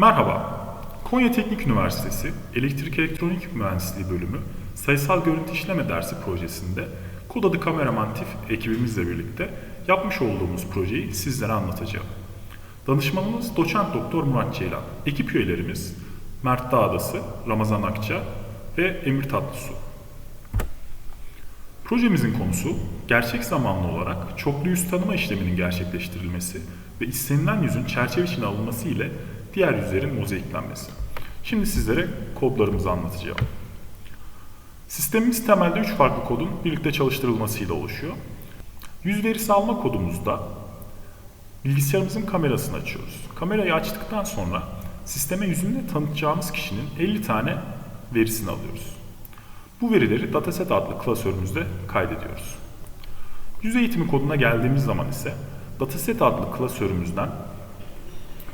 Merhaba, Konya Teknik Üniversitesi Elektrik Elektronik Mühendisliği Bölümü Sayısal Görüntü İşleme Dersi projesinde Kod adı Kameraman TİF ekibimizle birlikte yapmış olduğumuz projeyi sizlere anlatacağım. Danışmanımız Doçent Doktor Murat Ceylan. Ekip üyelerimiz Mert Dağdası, Ramazan Akça ve Emir Tatlısu. Projemizin konusu gerçek zamanlı olarak çoklu yüz tanıma işleminin gerçekleştirilmesi ve istenilen yüzün çerçeve içine alınması ile diğer yüzlerin mozaiklenmesi. Şimdi sizlere kodlarımızı anlatacağım. Sistemimiz temelde 3 farklı kodun birlikte çalıştırılmasıyla oluşuyor. Yüz verisi alma kodumuzda bilgisayarımızın kamerasını açıyoruz. Kamerayı açtıktan sonra sisteme yüzünü tanıtacağımız kişinin 50 tane verisini alıyoruz. Bu verileri dataset adlı klasörümüzde kaydediyoruz. Yüz eğitimi koduna geldiğimiz zaman ise dataset adlı klasörümüzden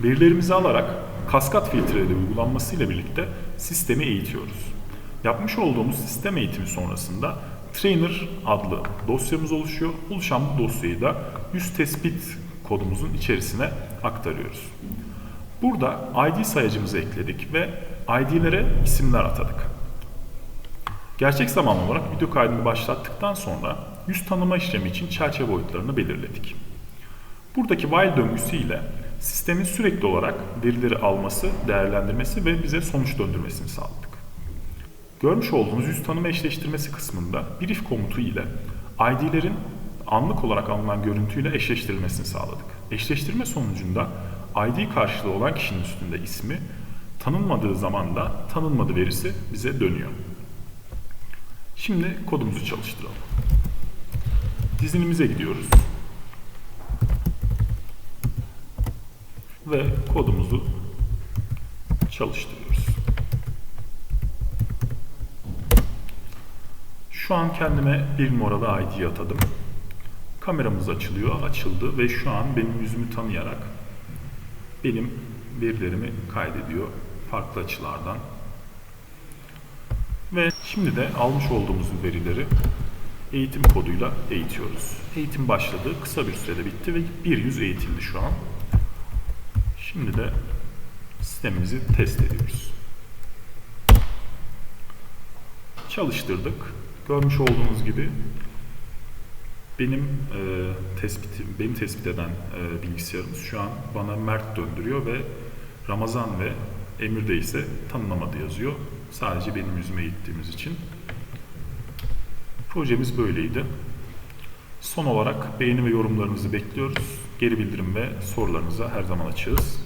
verilerimizi alarak kaskat filtreleri uygulanmasıyla birlikte sistemi eğitiyoruz. Yapmış olduğumuz sistem eğitimi sonrasında trainer adlı dosyamız oluşuyor. Oluşan bu dosyayı da yüz tespit kodumuzun içerisine aktarıyoruz. Burada ID sayacımızı ekledik ve ID'lere isimler atadık. Gerçek zamanlı olarak video kaydını başlattıktan sonra yüz tanıma işlemi için çerçeve boyutlarını belirledik. Buradaki while döngüsü ile sistemin sürekli olarak verileri alması, değerlendirmesi ve bize sonuç döndürmesini sağladık. Görmüş olduğunuz yüz tanıma eşleştirmesi kısmında bir if komutu ile ID'lerin anlık olarak alınan görüntüyle eşleştirilmesini sağladık. Eşleştirme sonucunda ID karşılığı olan kişinin üstünde ismi, tanınmadığı zaman da tanınmadı verisi bize dönüyor. Şimdi kodumuzu çalıştıralım. Dizinimize gidiyoruz. Ve kodumuzu çalıştırıyoruz. Şu an kendime bir numaralı ID atadım. Kameramız açılıyor, açıldı ve şu an benim yüzümü tanıyarak benim verilerimi kaydediyor farklı açılardan. Ve şimdi de almış olduğumuz verileri eğitim koduyla eğitiyoruz. Eğitim başladı, kısa bir sürede bitti ve bir yüz eğitildi şu an. Şimdi de sistemimizi test ediyoruz. Çalıştırdık. Görmüş olduğunuz gibi benim e, tespitim, beni tespit eden e, bilgisayarımız şu an bana Mert döndürüyor ve Ramazan ve Emir'de ise tanınamadı yazıyor. Sadece benim yüzüme gittiğimiz için. Projemiz böyleydi. Son olarak beğeni ve yorumlarınızı bekliyoruz. Geri bildirim ve sorularınıza her zaman açığız.